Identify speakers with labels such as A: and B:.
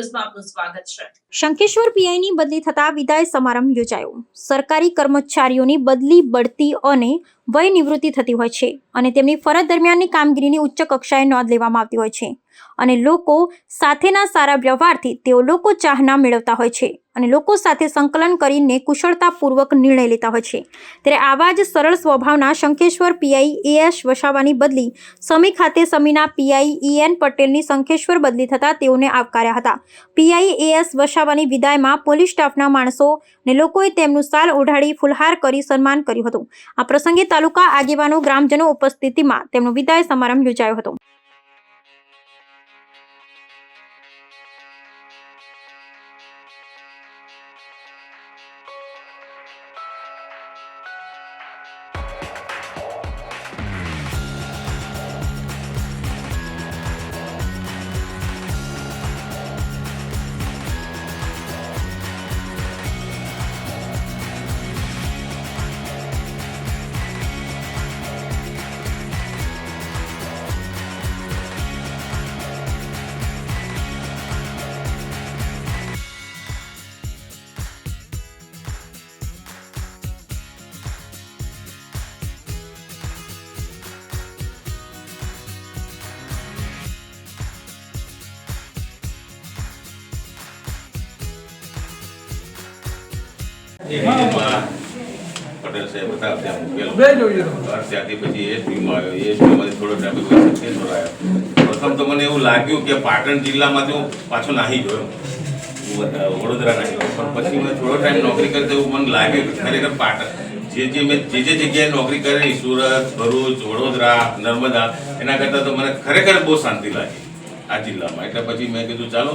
A: ન્યૂઝમાં
B: શંખેશ્વર પીઆઈની બદલી થતા વિદાય સમારંભ યોજાયો. સરકારી કર્મચારીઓની બદલી બઢતી અને વય નિવૃત્તિ થતી હોય છે અને તેમની ફરજ દરમિયાનની કામગીરીની ઉચ્ચ કક્ષાએ નોંધ લેવામાં આવતી હોય છે. અને લોકો સાથેના સારા વ્યવહારથી તેઓ લોકો ચાહના મેળવતા હોય છે અને લોકો સાથે સંકલન કરીને કુશળતાપૂર્વક નિર્ણય લેતા હોય છે. ત્યારે આવા જ સરળ સ્વભાવના શંખેશ્વર પીઆઈ એ એસ વસાવાની બદલી સમી ખાતે સમીના પીઆઈ ઈએન પટેલની શંખેશ્વર બદલી થતાં તેઓને આવકાર્યા હતા. પીઆઈ એ એસ વસાવાની વિદાયમાં પોલીસ સ્ટાફના માણસો ને લોકોએ તેમનું સાલ ઓઢાડી ફુલહાર કરી સન્માન કર્યું હતું. આ પ્રસંગે તાલુકા આગેવાનો ગ્રામજનો ઉપસ્થિતિમાં તેમનો વિદાય સમારંભ યોજાયો હતો.
C: પ્રથમ તો મને એવું લાગ્યું કે પાટણ જિલ્લામાંથી હું પાછો નાહી ગયો વડોદરા નાહી ગયો પણ પછી મેં થોડો ટાઈમ નોકરી કરી એવું મને લાગ્યું ખરેખર પાટણ જે. જે મેં જે જે જગ્યાએ નોકરી કરી સુરત ભરૂચ વડોદરા નર્મદા એના કરતાં તો મને ખરેખર બહુ શાંતિ લાગી આ જિલ્લામાં એટલે પછી મેં કીધું ચાલો